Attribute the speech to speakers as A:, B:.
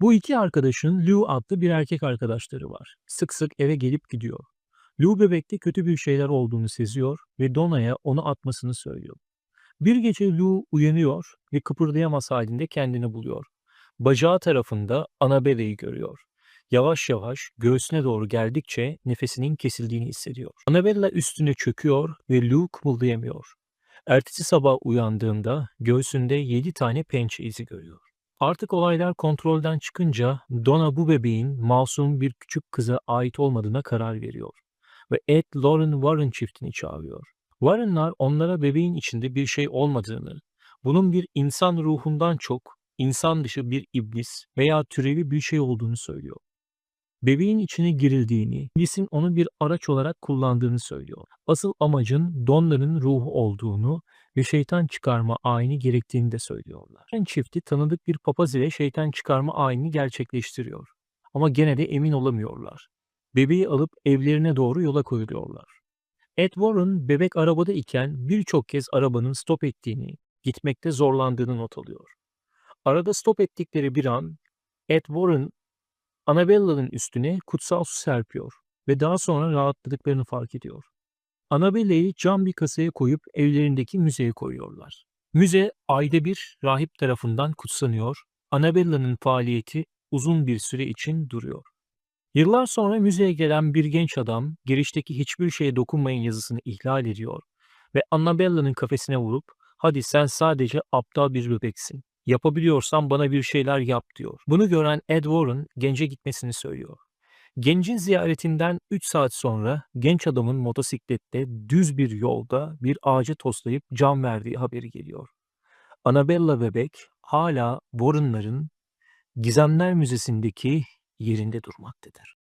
A: Bu iki arkadaşın Lou adlı bir erkek arkadaşları var. Sık sık eve gelip gidiyor. Lou bebekte kötü bir şeyler olduğunu seziyor ve Dona'ya onu atmasını söylüyor. Bir gece Lou uyanıyor ve kıpırdayamaz halinde kendini buluyor. Bacağı tarafında Annabelle'yi görüyor. Yavaş yavaş göğsüne doğru geldikçe nefesinin kesildiğini hissediyor. Annabella üstüne çöküyor ve Lou kımıldayamıyor. Ertesi sabah uyandığında göğsünde 7 tane pençe izi görüyor. Artık olaylar kontrolden çıkınca Donna bu bebeğin masum bir küçük kıza ait olmadığına karar veriyor ve Ed Lauren Warren çiftini çağırıyor. Warren'lar onlara bebeğin içinde bir şey olmadığını, bunun bir insan ruhundan çok insan dışı bir iblis veya türevi bir şey olduğunu söylüyor. Bebeğin içine girildiğini, iblisin onu bir araç olarak kullandığını söylüyor. Asıl amacın Donna'nın ruhu olduğunu ve şeytan çıkarma ayini gerektiğini de söylüyorlar. Warren çifti tanıdık bir papaz ile şeytan çıkarma ayini gerçekleştiriyor. Ama gene de emin olamıyorlar. Bebeği alıp evlerine doğru yola koyuluyorlar. Ed Warren bebek arabada iken birçok kez arabanın stop ettiğini, gitmekte zorlandığını not alıyor. Arada stop ettikleri bir an Ed Warren Annabella'nın üstüne kutsal su serpiyor ve daha sonra rahatladıklarını fark ediyor. Annabella'yı cam bir kasaya koyup evlerindeki müzeye koyuyorlar. Müze ayda bir rahip tarafından kutsanıyor. Annabella'nın faaliyeti uzun bir süre için duruyor. Yıllar sonra müzeye gelen bir genç adam girişteki hiçbir şeye dokunmayın yazısını ihlal ediyor ve Annabella'nın kafesine vurup hadi sen sadece aptal bir bebeksin. Yapabiliyorsan bana bir şeyler yap diyor. Bunu gören Ed Warren gence gitmesini söylüyor. Gencin ziyaretinden 3 saat sonra genç adamın motosiklette düz bir yolda bir ağaca toslayıp can verdiği haberi geliyor. Annabella bebek hala Warren'ların Gizemler Müzesi'ndeki yerinde durmaktadır.